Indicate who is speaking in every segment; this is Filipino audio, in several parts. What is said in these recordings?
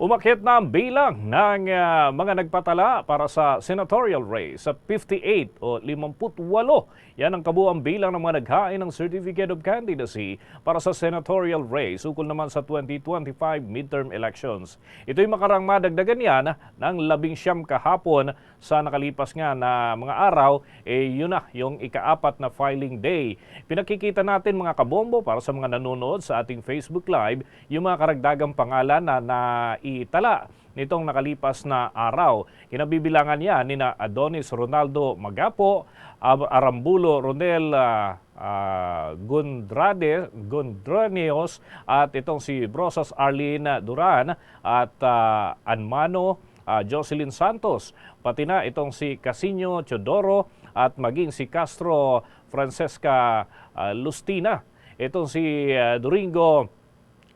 Speaker 1: Umakyat na ang bilang ng ah, mga nagpatala para sa senatorial race sa 58 o 58. Yan ang kabuang bilang ng mga naghain ng Certificate of Candidacy para sa senatorial race ukol naman sa 2025 midterm elections. Ito'y makarang madagdagan yan ng labing siyam kahapon sa nakalipas nga na mga araw, eh yun na yung ikaapat na filing day. Pinakikita natin mga kabombo para sa mga nanonood sa ating Facebook Live yung mga karagdagang pangalan na naitala nitong nakalipas na araw. Kinabibilangan niya ni na Adonis Ronaldo Magapo, Arambulo Ronel ah, ah, Gundrade, Gundranios at itong si Brosas Arlene Duran at ah, Anmano ah, Jocelyn Santos, pati na itong si Casino Chodoro at maging si Castro Francesca ah, Lustina. Itong si ah, Doringo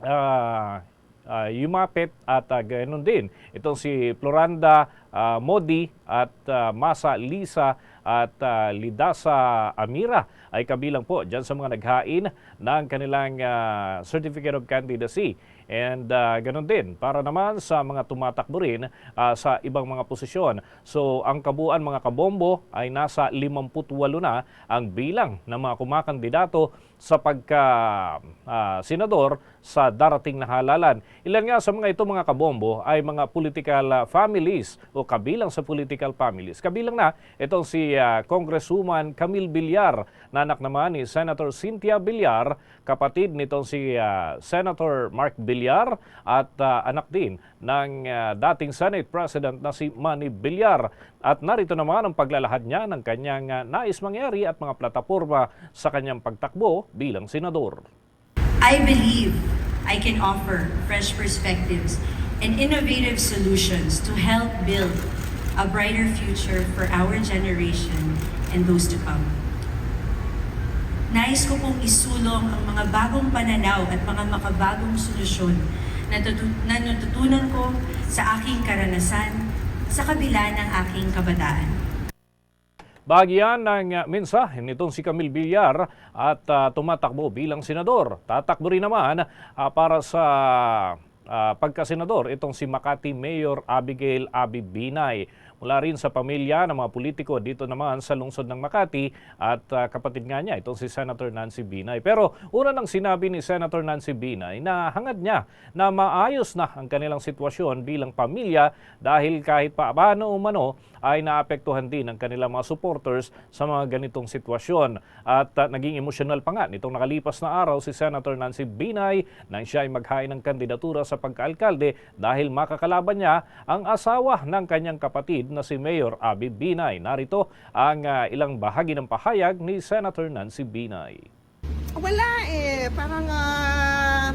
Speaker 1: ah, ah, Yumapit at uh, ganoon din. Itong si Floranda ah, Modi at ah, Masa Lisa at ah, Lidasa Amira ay kabilang po dyan sa mga naghain ng kanilang ah, Certificate of Candidacy. And uh, ganun din para naman sa mga tumatakbo rin ah, sa ibang mga posisyon. So ang kabuuan mga kabombo ay nasa 58 na ang bilang ng mga kumakandidato sa pagka ah, senador sa darating na halalan. Ilan nga sa mga ito mga kabombo ay mga political families o kabilang sa political families. Kabilang na itong si ah, Congresswoman Camille Villar, na anak naman ni Senator Cynthia Villar, kapatid nitong si ah, Senator Mark Villar at ah, anak din ng ah, dating Senate President na si Manny Villar. At narito naman ang paglalahad niya ng kanyang ah, nais mangyari at mga plataforma sa kanyang pagtakbo bilang senador.
Speaker 2: I believe I can offer fresh perspectives and innovative solutions to help build a brighter future for our generation and those to come. Nais ko pong isulong ang mga bagong pananaw at mga makabagong solusyon na, tutu- na natutunan ko sa aking karanasan sa kabila ng aking kabataan.
Speaker 1: Bahagi yan ng uh, mensahe nitong si Camille Villar at uh, tumatakbo bilang senador. Tatakbo rin naman uh, para sa uh, pagkasenador itong si Makati Mayor Abigail Abi Binay. Mula rin sa pamilya ng mga politiko dito naman sa lungsod ng Makati at uh, kapatid nga niya itong si Senator Nancy Binay. Pero una nang sinabi ni Senator Nancy Binay na hangad niya na maayos na ang kanilang sitwasyon bilang pamilya dahil kahit pa paano umano ay naapektuhan din ang kanilang mga supporters sa mga ganitong sitwasyon. At uh, naging emosyonal pa nga nitong nakalipas na araw si Senator Nancy Binay nang siya ay maghain ng kandidatura sa pagkaalkalde dahil makakalaban niya ang asawa ng kanyang kapatid na si Mayor Abi Binay. Narito ang uh, ilang bahagi ng pahayag ni Senator Nancy Binay.
Speaker 3: Wala eh. Parang ah,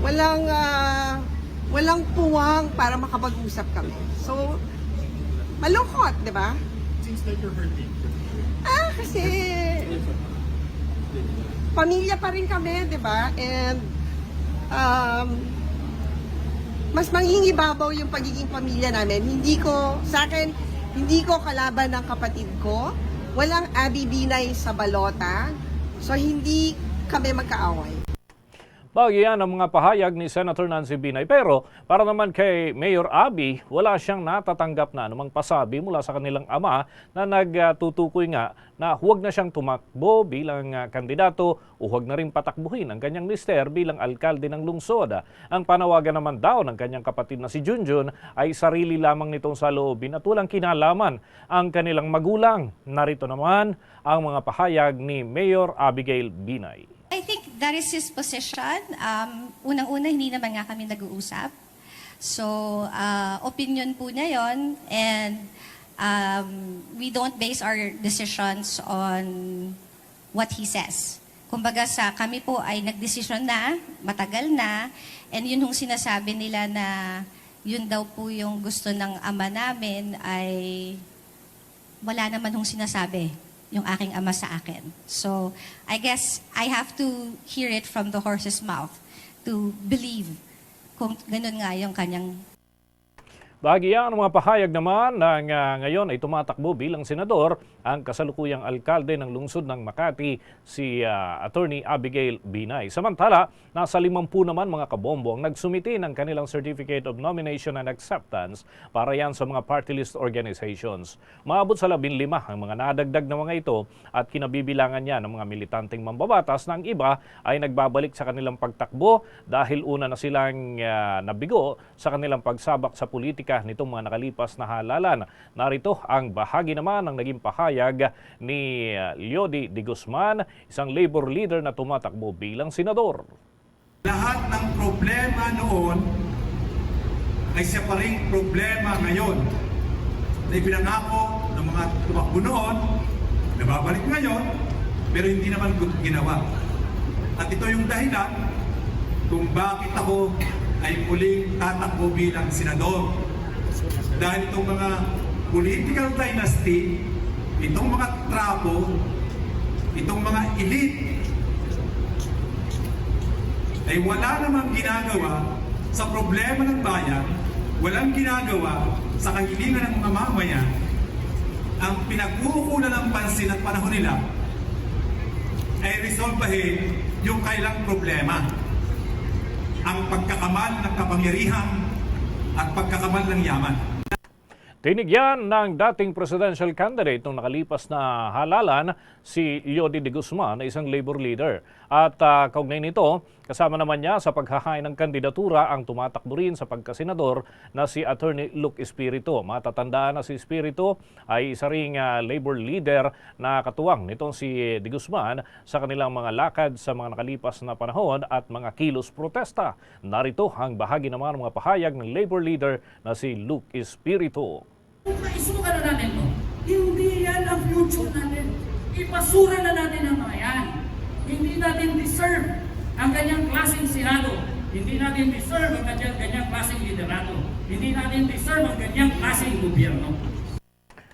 Speaker 3: walang ah, walang puwang para makapag-usap kami. So, malungkot, di ba?
Speaker 4: Seems like you're hurting.
Speaker 3: Ah, kasi pamilya pa rin kami, di ba? And um, mas manghingibabaw yung pagiging pamilya namin. Hindi ko, sa akin, hindi ko kalaban ng kapatid ko. Walang Abi Binay sa balota. So, hindi kami magkaaway.
Speaker 1: Bagay yan ang mga pahayag ni Senator Nancy Binay. Pero para naman kay Mayor Abi, wala siyang natatanggap na anumang pasabi mula sa kanilang ama na nagtutukoy nga na huwag na siyang tumakbo bilang ah, kandidato o huwag na rin patakbuhin ang kanyang mister bilang alkalde ng lungsod. Ang panawagan naman daw ng kanyang kapatid na si Junjun ay sarili lamang nitong saloobin at walang kinalaman ang kanilang magulang. Narito naman ang mga pahayag ni Mayor Abigail Binay.
Speaker 5: That is his position. Um, Unang-una, hindi naman nga kami nag-uusap. So, uh, opinion po niya yon and um, we don't base our decisions on what he says. Kumbaga sa kami po ay nagdesisyon na, matagal na, and yun yung sinasabi nila na yun daw po yung gusto ng ama namin ay wala naman hong sinasabi yung aking ama sa akin. So, I guess I have to hear it from the horse's mouth to believe kung ganun nga yung kanyang
Speaker 1: Bahagi yan ang mga pahayag naman na nga- ngayon ay tumatakbo bilang senador ang kasalukuyang alkalde ng lungsod ng Makati, si ah, Attorney Abigail Binay. Samantala, nasa 50 naman mga kabombo ang nagsumiti ng kanilang Certificate of Nomination and Acceptance para yan sa mga party list organizations. Maabot sa 15 ang mga nadagdag na mga ito at kinabibilangan niya ng mga militanteng mambabatas na ang iba ay nagbabalik sa kanilang pagtakbo dahil una na silang ah, nabigo sa kanilang pagsabak sa politika nitong mga nakalipas na halalan. Narito ang bahagi naman ng naging pahayag ni ah, Leody de Guzman, isang labor leader na tumatakbo bilang senador.
Speaker 4: Lahat ng problema noon ay siya pa rin problema ngayon. Na ipinangako ng mga tumakbo noon, nababalik ngayon, pero hindi naman ginawa. At ito yung dahilan kung bakit ako ay muling tatakbo bilang senador. Dahil itong mga political dynasty, itong mga trapo, itong mga elite ay wala namang ginagawa sa problema ng bayan, walang ginagawa sa kahilingan ng mga mamayan, ang pinagkukunan ng pansin at panahon nila ay resolbahin yung kailang problema. Ang pagkakamal ng kapangyarihan at pagkakamal ng yaman.
Speaker 1: Tinig yan ng dating presidential candidate nung nakalipas na halalan si Leody de Guzman na isang labor leader. At uh, kaugnay nito, kasama naman niya sa paghahain ng kandidatura ang tumatakbo rin sa pagkasenador na si Attorney Luke Espiritu. Matatandaan na si Espiritu ay isa ring ah, labor leader na katuwang nitong si de Guzman sa kanilang mga lakad sa mga nakalipas na panahon at mga kilos protesta. Narito ang bahagi naman ng mga pahayag ng labor leader na si Luke Espiritu.
Speaker 6: Kung maisuka na natin to, hindi yan ang future natin. Ipasura na natin ang mga yan. Hindi natin deserve ang ganyang klaseng senado. Hindi natin deserve ang ganyang, ganyang klaseng liderato. Hindi natin deserve ang ganyang klaseng gobyerno.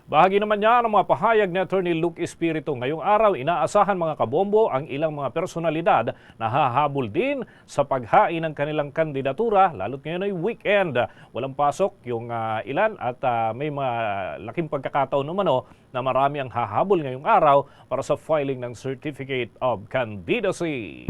Speaker 1: Bahagi naman niya ng mga pahayag ni Attorney Luke Espiritu. Ngayong araw, inaasahan mga kabombo ang ilang mga personalidad na hahabol din sa paghain ng kanilang kandidatura, lalo't ngayon ay weekend. Walang pasok yung ah, ilan at ah, may mga laking pagkakataon naman na marami ang hahabol ngayong araw para sa filing ng Certificate of Candidacy.